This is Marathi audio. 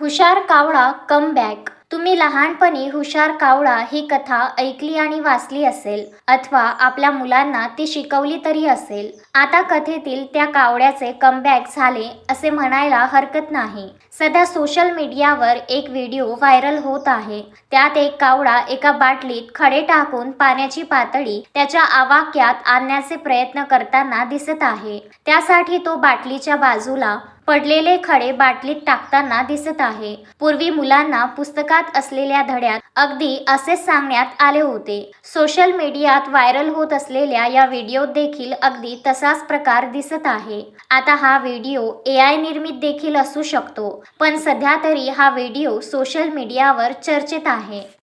हुशार कावळा कम बॅक तुम्ही लहानपणी हुशार कावळा ही कथा ऐकली आणि वाचली असेल अथवा आपल्या मुलांना ती शिकवली तरी असेल. आता कथेतील त्या कावड्याचे कमबॅक झाले असे म्हणायला हरकत नाही. सध्या सोशल मीडियावर एक व्हिडिओ व्हायरल होत आहे. त्यात एक कावडा एका बाटलीत खडे टाकून पाण्याची पातळी त्याच्या आवाक्यात आणण्याचे प्रयत्न करताना दिसत आहे. त्यासाठी तो बाटलीच्या बाजूला पडलेले खडे बाटलीत टाकताना दिसत आहे. पूर्वी मुलांना पुस्तकात असलेल्या धड्यात अगदी असेच सांगण्यात आले होते. सोशल मीडियात व्हायरल होत असलेल्या या व्हिडिओत देखील अगदी तसाच प्रकार दिसत आहे. आता हा व्हिडिओ ए आय निर्मित देखील असू शकतो पण सध्या तरी हा व्हिडिओ सोशल मीडियावर चर्चेत आहे.